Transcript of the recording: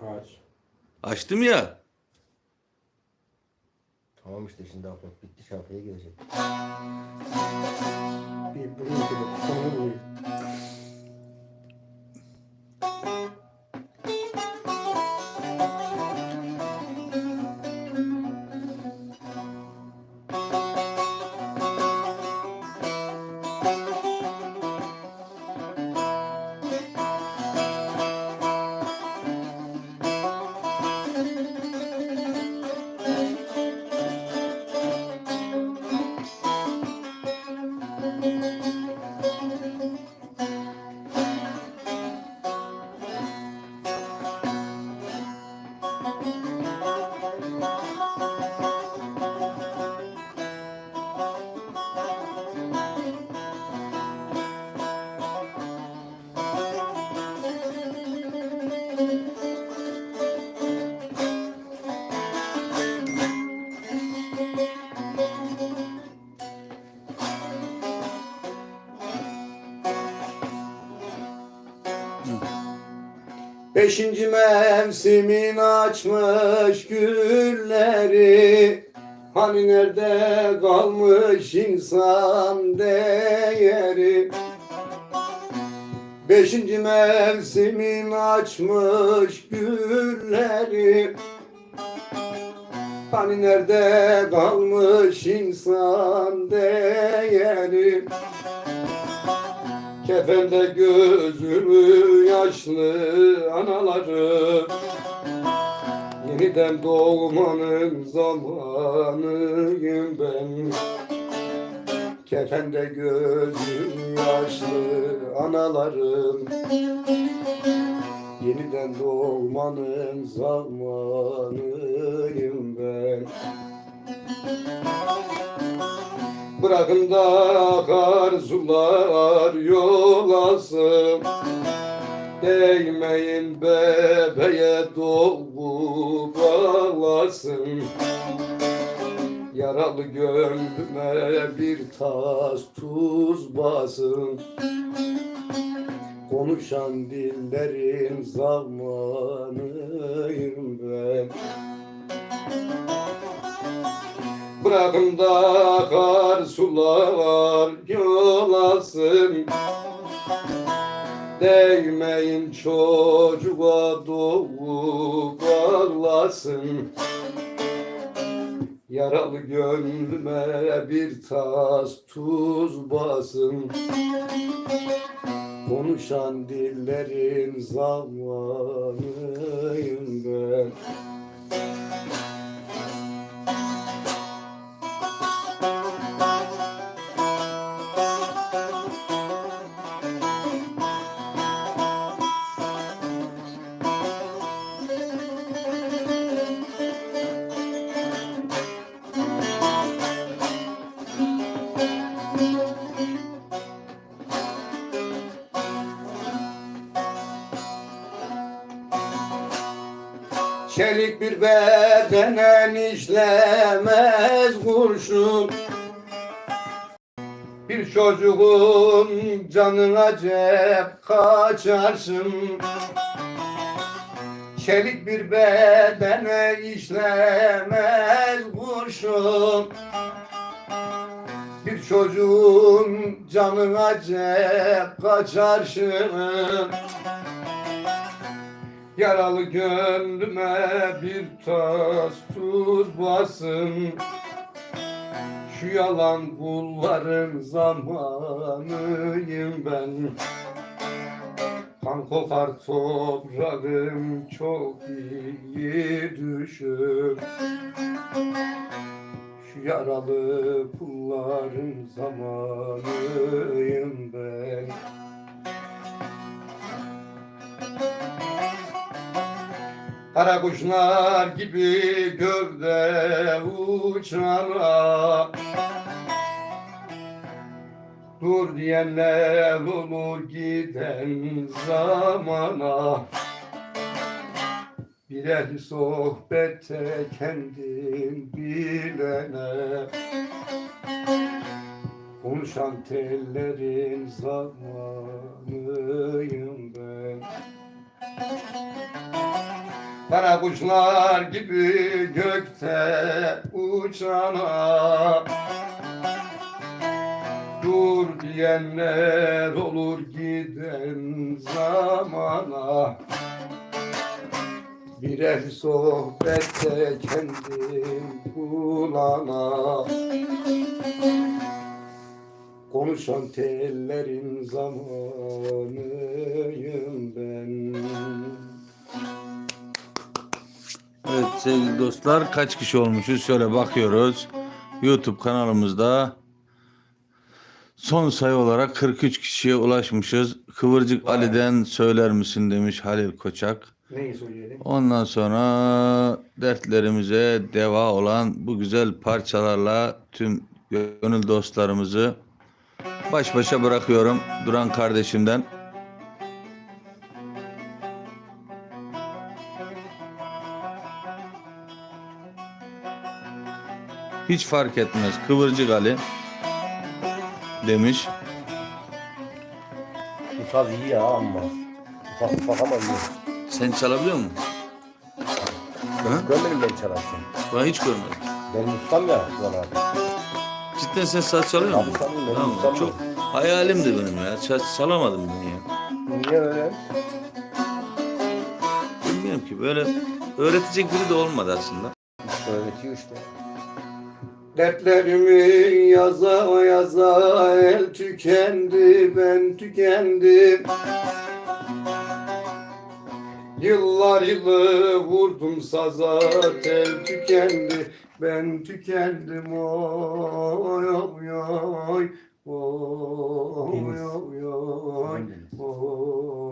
Aç. Açtım ya. Tamam işte şimdi upload bitti şarkıya girecek. Bir buraya bir sonra Música Beşinci mevsimin açmış gülleri. Hani nerede kalmış insan değeri? Beşinci mevsimin açmış gülleri. Hani nerede kalmış insan değeri Kefende gözümü yaşlı anaları. Yeniden doğmanın zamanıyım ben. Kefende gözüm yaşlı analarım. Yeniden doğmanın zamanıyım ben Bırakın da akar sular yol alsın. Değmeyin bebeğe doğu bağlasın. Yaralı gönlüme bir tas tuz basın. Konuşan dillerin zamanıyım ben Bırakın da akar sular yol alsın Değmeyin çocuğa doğu ağlasın. Yaralı gönlüme bir tas tuz basın. Konuşan dillerin zamanıyım ben Çelik bir bedenen işlemez kurşun. Bir çocuğun canına cep kaçarsın. Çelik bir bedene işlemez kurşun. Bir çocuğun canına cep kaçarsın Yaralı gönlüme bir tas tuz basın. Şu yalan kulların zamanıyım ben. Kan kokar toprağım çok iyi düşün. Şu yaralı kulların zamanıyım ben Kara kuşlar gibi gövde uçana Dur diyenler olur giden zamana. Birer sohbete kendin bilene. Konuşan tellerin zamanıyım ben Kara kuşlar gibi gökte uçana. Dur diyenler olur giden zamana. Birer sohbette kendim bulana Konuşan tellerin zamanıyım sevgili dostlar kaç kişi olmuşuz şöyle bakıyoruz. YouTube kanalımızda son sayı olarak 43 kişiye ulaşmışız. Kıvırcık Ali'den söyler misin demiş Halil Koçak. Neyi söyleyelim? Ondan sonra dertlerimize deva olan bu güzel parçalarla tüm gönül dostlarımızı baş başa bırakıyorum Duran kardeşimden. Hiç fark etmez. Kıvırcık Ali demiş. Bu saz iyi ya ama. Ufak ufak ama iyi. Sen çalabiliyor musun? Görmedim ben çalarken. Ben hiç görmedim. Benim ustam ya Ulan abi. Cidden sen saz çalıyor musun? Tabii, tabii, benim Tamam, ustam çok hayalimdi benim ya. Saz çalamadım ben ya. Niye öyle? Bilmiyorum ki böyle öğretecek biri de olmadı aslında. Öğretiyor işte. Dertlerimi yaza yaza el tükendi ben tükendim. Yıllar yılı vurdum saza tel tükendi ben tükendim. Oy oy oy oy oy oy oy